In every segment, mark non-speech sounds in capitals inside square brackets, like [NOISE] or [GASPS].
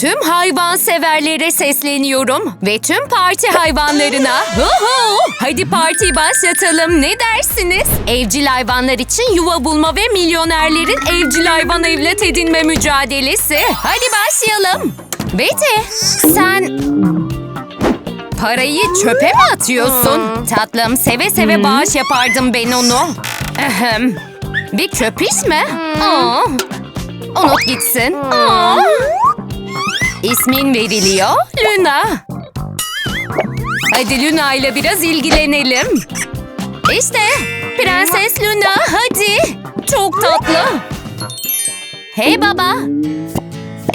Tüm hayvan severlere sesleniyorum ve tüm parti hayvanlarına. Huhu! Hadi partiyi başlatalım. Ne dersiniz? Evcil hayvanlar için yuva bulma ve milyonerlerin evcil hayvan evlat edinme mücadelesi. Hadi başlayalım. Betty, sen parayı çöpe mi atıyorsun? Tatlım, seve seve bağış yapardım ben onu. Ahem. Bir köpiş mi? Aa. Unut gitsin. Aa. İsmin veriliyor Luna. Hadi Luna ile biraz ilgilenelim. İşte Prenses Luna hadi. Çok tatlı. Hey baba.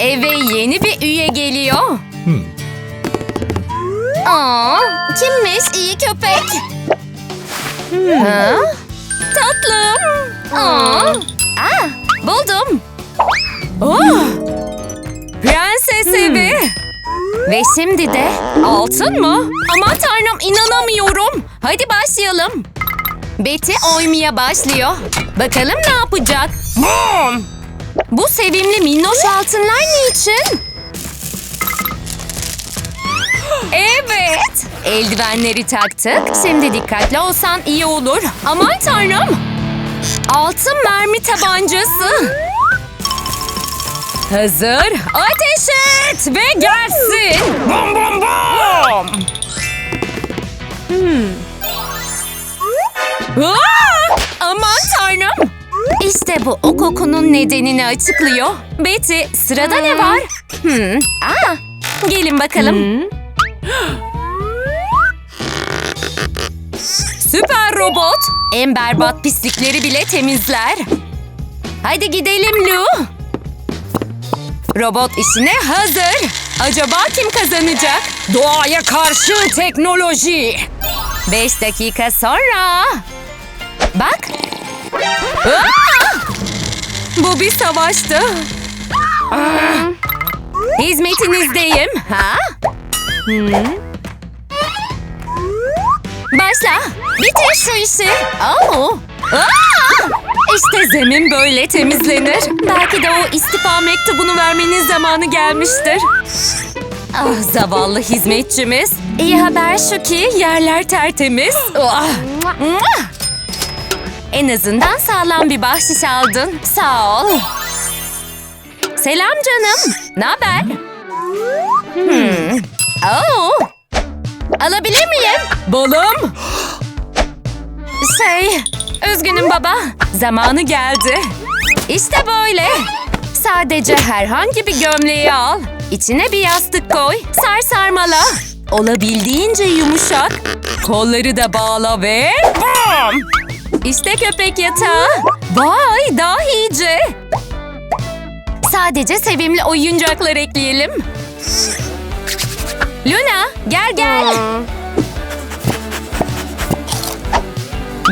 Eve yeni bir üye geliyor. Aa, kimmiş iyi köpek? Ha? Tatlım. Aa. Aa, buldum. Oh. Ve şimdi de altın mı? Aman tanrım inanamıyorum. Hadi başlayalım. Betty oymaya başlıyor. Bakalım ne yapacak? Bum! Bu sevimli minnoş altınlar niçin? Evet. Eldivenleri taktık. Şimdi dikkatli olsan iyi olur. Aman tanrım. Altın mermi tabancası. Hazır. Ateş et ve gelsin. Bum bum bum. Hmm. Aa! Aman tanrım. İşte bu o kokunun nedenini açıklıyor. Betty sırada ne var? Hmm. Aa, gelin bakalım. Süper robot. En berbat pislikleri bile temizler. Hadi gidelim Lu. Robot işine hazır. Acaba kim kazanacak? Doğaya karşı teknoloji. Beş dakika sonra. Bak. Aa! Bu bir savaştı. Aa! Hizmetinizdeyim. Ha? Başla. Bitir şu işi. Oo. Aa! İşte zemin böyle temizlenir. Belki de o istifa mektubunu vermenin zamanı gelmiştir. Ah zavallı hizmetçimiz. İyi haber şu ki yerler tertemiz. Ah. En azından sağlam bir bahşiş aldın. Sağ ol. Selam canım. Ne haber? Hmm. Oo. Alabilir miyim? Balım. Şey, üzgünüm baba. Zamanı geldi. İşte böyle. Sadece herhangi bir gömleği al. İçine bir yastık koy. Sar sarmala. Olabildiğince yumuşak. Kolları da bağla ve... Bam! İşte köpek yatağı. Vay dahice. Sadece sevimli oyuncaklar ekleyelim. Luna gel gel.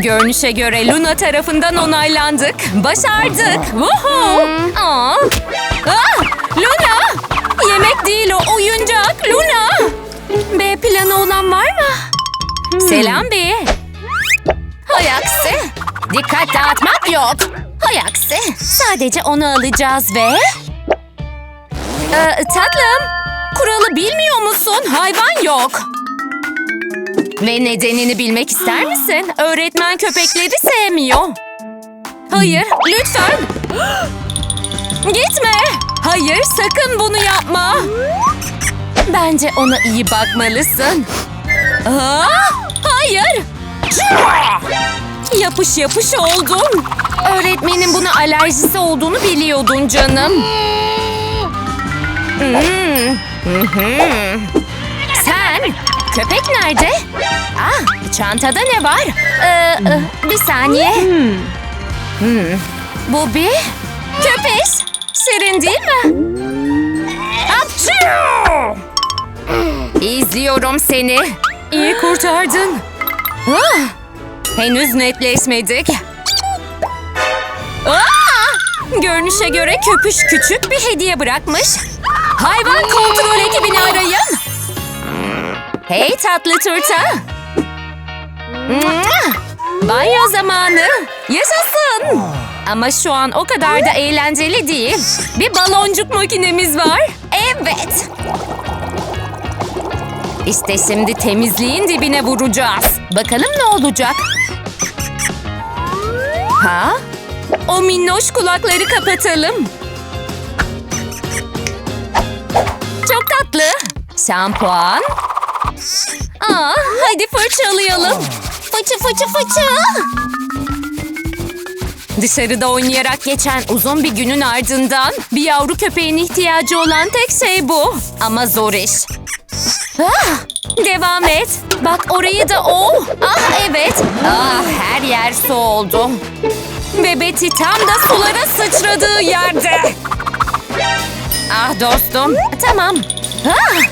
Görünüşe göre Luna tarafından onaylandık. Başardık. Woohoo! Aa. Ah, Luna! Yemek değil o oyuncak Luna. B planı olan var mı? Selam B. Hay aksi. Dikkat dağıtmak yok. Hay aksi. Sadece onu alacağız ve... Ee, tatlım, kuralı bilmiyor musun? Hayvan yok. Ve nedenini bilmek ister misin? Öğretmen köpekleri sevmiyor. Hayır, lütfen. [GASPS] Gitme. Hayır, sakın bunu yapma. Bence ona iyi bakmalısın. Aa, hayır. Yapış yapış oldun. Öğretmenin buna alerjisi olduğunu biliyordun canım. Hmm. Köpek nerede? Ah çantada ne var? Ee, e, bir saniye. Hmm. Bu bir köpeş. Şirin değil mi? Apçı! İzliyorum seni. İyi kurtardın. Ah, henüz netleşmedik. Aa! Görünüşe göre köpüş küçük bir hediye bırakmış. Hayvan kontrol ekibini arayın. Hey tatlı turta. Banyo zamanı. Yaşasın. Ama şu an o kadar da eğlenceli değil. Bir baloncuk makinemiz var. Evet. İşte şimdi temizliğin dibine vuracağız. Bakalım ne olacak? Ha? O minnoş kulakları kapatalım. Çok tatlı. Şampuan. Aa, hadi fırçalayalım. Fıçı fıçı fıçı. Dışarıda oynayarak geçen uzun bir günün ardından bir yavru köpeğin ihtiyacı olan tek şey bu. Ama zor iş. Ah, devam et. Bak orayı da o. Ah evet. Ah her yer su oldu. Ve Betty tam da sulara sıçradığı yerde. Ah dostum. Tamam. Ah,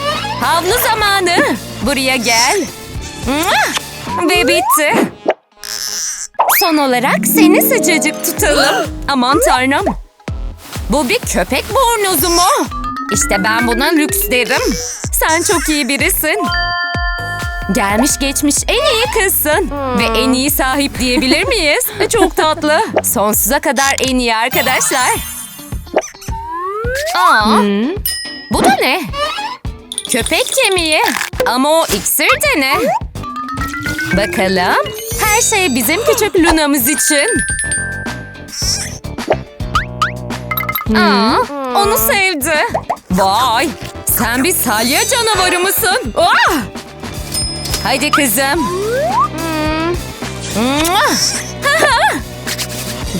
havlu zamanı. Buraya gel. Ve bitti. Son olarak seni sıcacık tutalım. Aman tanrım. Bu bir köpek bornozu mu? İşte ben buna lüks derim. Sen çok iyi birisin. Gelmiş geçmiş en iyi kızsın. Ve en iyi sahip diyebilir miyiz? [LAUGHS] Çok tatlı. Sonsuza kadar en iyi arkadaşlar. Aa, bu da ne? Köpek kemiği. Ama o iksir de ne? Bakalım. Her şey bizim küçük Luna'mız için. Aa, onu sevdi. Vay, sen bir salya canavarı mısın? Ah! Haydi kızım.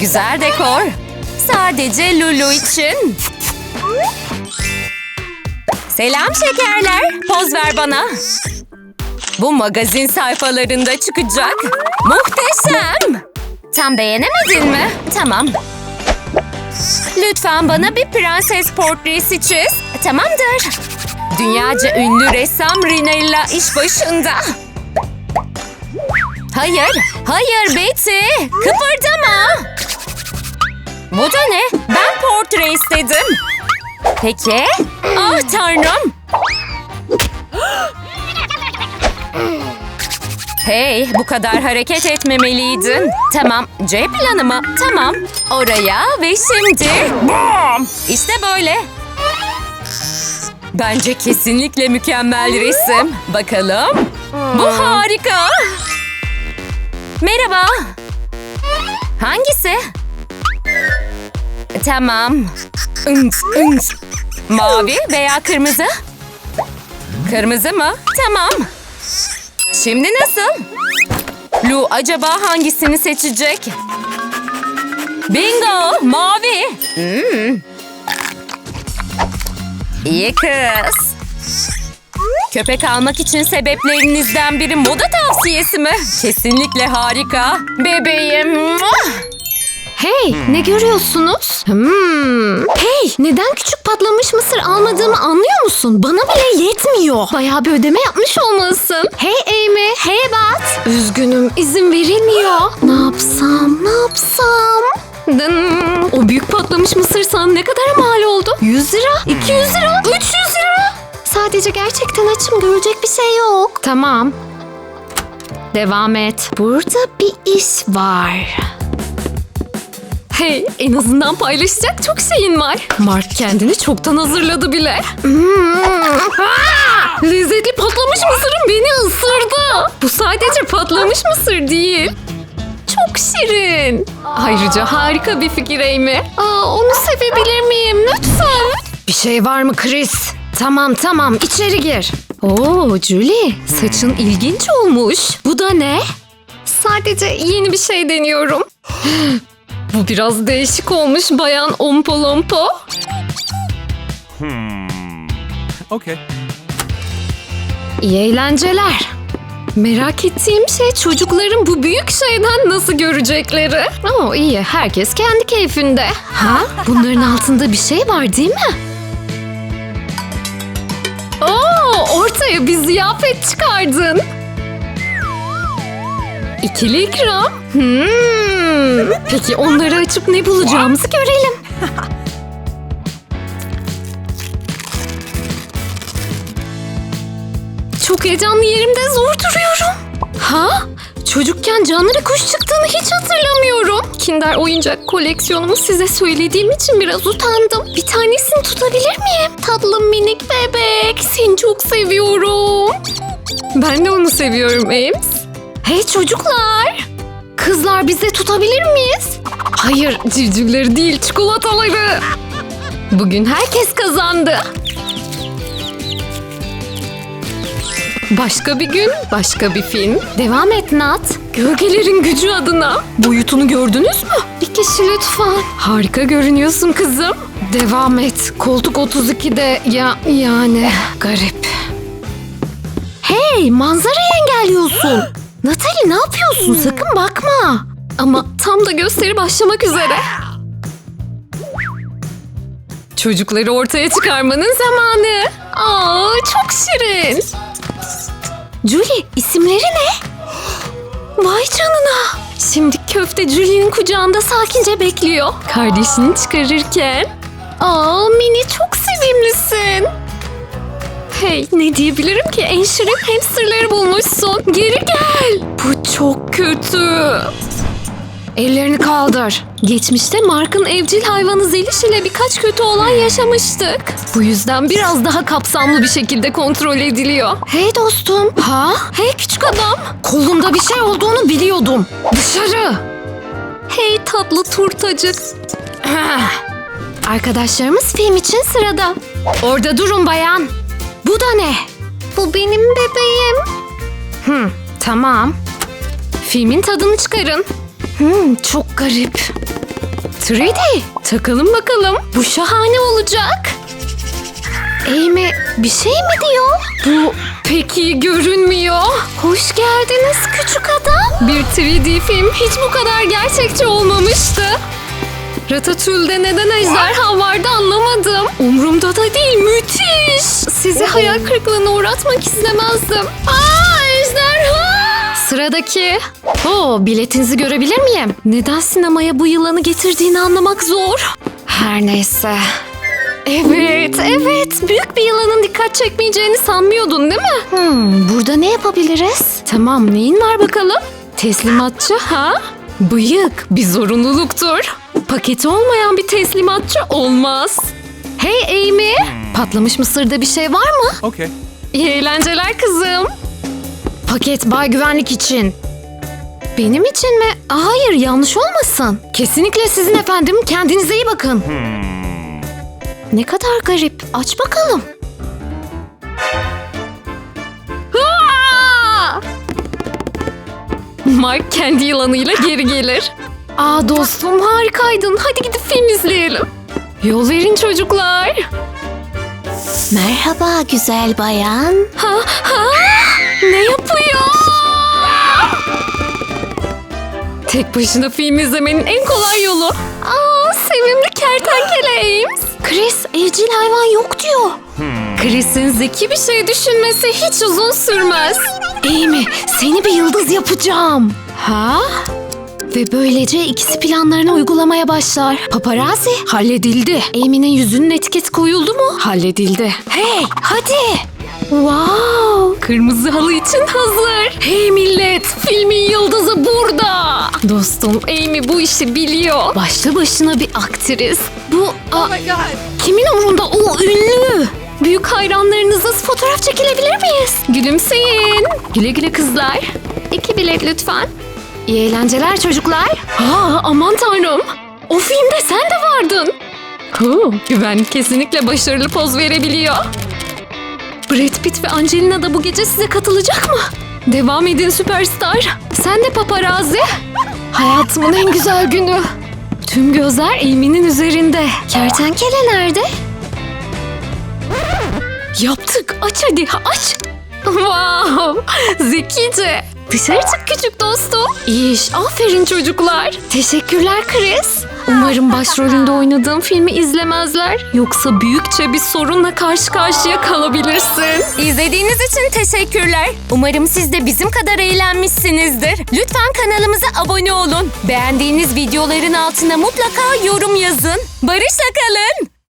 Güzel dekor. Sadece Lulu için. Selam şekerler. Poz ver bana. Bu magazin sayfalarında çıkacak. Muhteşem. Tam beğenemedin mi? Tamam. Lütfen bana bir prenses portresi çiz. Tamamdır. Dünyaca ünlü ressam Rinella iş başında. Hayır, hayır Betty. Kıpırdama. Bu da ne? Ben portre istedim. Peki. Ah tanrım. Hey, bu kadar hareket etmemeliydin. Tamam, C planı mı? Tamam. Oraya ve şimdi... Bam! İşte böyle. Bence kesinlikle mükemmel resim. Bakalım. Bu harika. Merhaba. Hangisi? Tamam. Mavi veya kırmızı? Kırmızı mı? Tamam. Şimdi nasıl? Lu acaba hangisini seçecek? Bingo! Mavi! Hmm. İyi kız. Köpek almak için sebeplerinizden biri moda tavsiyesi mi? Kesinlikle harika. Bebeğim. Hey, ne görüyorsunuz? Hmm. Hey, neden küçük patlamış mısır almadığımı anlıyor musun? Bana bile yetmiyor. Bayağı bir ödeme yapmış olmalısın. Hey Amy, hey Bat. Üzgünüm, izin verilmiyor. Ne yapsam, ne yapsam? Dın. O büyük patlamış mısır sana ne kadar mal oldu? 100 lira, 200 lira, 300 lira. Sadece gerçekten açım görecek bir şey yok. Tamam. Devam et. Burada bir iş var. Hey, en azından paylaşacak çok şeyin var. Mark kendini çoktan hazırladı bile. Hmm. Lezzetli patlamış mısırım beni ısırdı. Bu sadece patlamış mısır değil. Çok şirin. Ayrıca harika bir fikir Amy. Aa, onu sevebilir miyim lütfen? Bir şey var mı Chris? Tamam tamam içeri gir. Oo Julie saçın ilginç olmuş. Bu da ne? Sadece yeni bir şey deniyorum. [GASPS] Bu biraz değişik olmuş bayan ompo lompo. Okay. İyi eğlenceler. Merak ettiğim şey çocukların bu büyük şeyden nasıl görecekleri. Oo iyi herkes kendi keyfinde. Ha? Bunların altında bir şey var değil mi? Oo ortaya bir ziyafet çıkardın. İkili ikram. Hmm. Peki onları açıp ne bulacağımızı görelim. Çok heyecanlı yerimde zor duruyorum. Ha? Çocukken canları kuş çıktığını hiç hatırlamıyorum. Kinder oyuncak koleksiyonumu size söylediğim için biraz utandım. Bir tanesini tutabilir miyim? Tatlım minik bebek. Seni çok seviyorum. Ben de onu seviyorum Ames. Hey çocuklar. Kızlar bize tutabilir miyiz? Hayır civcivleri değil çikolataları. Bugün herkes kazandı. Başka bir gün, başka bir film. Devam et Nat. Gölgelerin gücü adına. Boyutunu gördünüz mü? Bir kişi lütfen. Harika görünüyorsun kızım. Devam et. Koltuk 32'de ya yani garip. Hey manzarayı engelliyorsun. Natalie ne yapıyorsun? Sakın bakma. Ama tam da gösteri başlamak üzere. Çocukları ortaya çıkarmanın zamanı. Aa çok şirin. Julie isimleri ne? Vay canına. Şimdi köfte Julie'nin kucağında sakince bekliyor. Kardeşini çıkarırken. Aa Mini çok sevimlisin. Hey ne diyebilirim ki en şirin hamsterları bulmuşsun. Geri gel. Bu çok kötü. Ellerini kaldır. Geçmişte Mark'ın evcil hayvanı Zeliş ile birkaç kötü olay yaşamıştık. Bu yüzden biraz daha kapsamlı bir şekilde kontrol ediliyor. Hey dostum. Ha? Hey küçük adam. Kolumda bir şey olduğunu biliyordum. Dışarı. Hey tatlı turtacık. Arkadaşlarımız film için sırada. Orada durun bayan. Bu da ne? Bu benim bebeğim. Hmm, tamam. Filmin tadını çıkarın. Hmm, çok garip. 3D. Takalım bakalım. Bu şahane olacak. Amy bir şey mi diyor? Bu pek iyi görünmüyor. Hoş geldiniz küçük adam. Bir 3D film hiç bu kadar gerçekçi olmamıştı. Ratatouille'de neden ejderha vardı Sizi hayal kırıklığına uğratmak istemezdim. Aa ejderha! Sıradaki. Oo, biletinizi görebilir miyim? Neden sinemaya bu yılanı getirdiğini anlamak zor. Her neyse. Evet, evet. Büyük bir yılanın dikkat çekmeyeceğini sanmıyordun değil mi? Hmm, burada ne yapabiliriz? Tamam, neyin var bakalım? Teslimatçı ha? Bıyık bir zorunluluktur. Paketi olmayan bir teslimatçı olmaz. Hey Amy, patlamış mısırda bir şey var mı? Okay. İyi eğlenceler kızım. Paket bay güvenlik için. Benim için mi? Hayır yanlış olmasın. Kesinlikle sizin efendim. Kendinize iyi bakın. Ne kadar garip. Aç bakalım. Mark kendi yılanıyla geri gelir. Aa dostum harikaydın. Hadi gidip film izleyelim. Yol verin çocuklar. Merhaba güzel bayan. Ha, ha? Ne yapıyor? Tek başına film izlemenin en kolay yolu. Aa, sevimli kertenkele Ames. Chris, evcil hayvan yok diyor. Chris'in zeki bir şey düşünmesi hiç uzun sürmez. Amy, seni bir yıldız yapacağım. Ha? Ve böylece ikisi planlarını uygulamaya başlar. Paparazzi halledildi. Amy'nin yüzünün etiketi koyuldu mu? Halledildi. Hey hadi. Wow! Kırmızı halı için hazır. Hey millet, filmin yıldızı burada. Dostum Amy bu işi biliyor. Başlı başına bir aktris. Bu a, kimin umurunda o ünlü? Büyük hayranlarınızla fotoğraf çekilebilir miyiz? Gülümseyin. Güle güle kızlar. İki bilet lütfen. İyi eğlenceler çocuklar. Aa, aman tanrım. O filmde sen de vardın. Oo, güvenlik kesinlikle başarılı poz verebiliyor. Brad Pitt ve Angelina da bu gece size katılacak mı? Devam edin süperstar. Sen de paparazzi. Hayatımın en güzel günü. Tüm gözler Amy'nin üzerinde. Kertenkele nerede? Yaptık. Aç hadi aç. Wow. Zekice. Dışarı çık küçük dostum. İyi iş. Aferin çocuklar. Teşekkürler Chris. Umarım başrolünde oynadığım filmi izlemezler. Yoksa büyükçe bir sorunla karşı karşıya kalabilirsin. İzlediğiniz için teşekkürler. Umarım siz de bizim kadar eğlenmişsinizdir. Lütfen kanalımıza abone olun. Beğendiğiniz videoların altına mutlaka yorum yazın. Barışla kalın.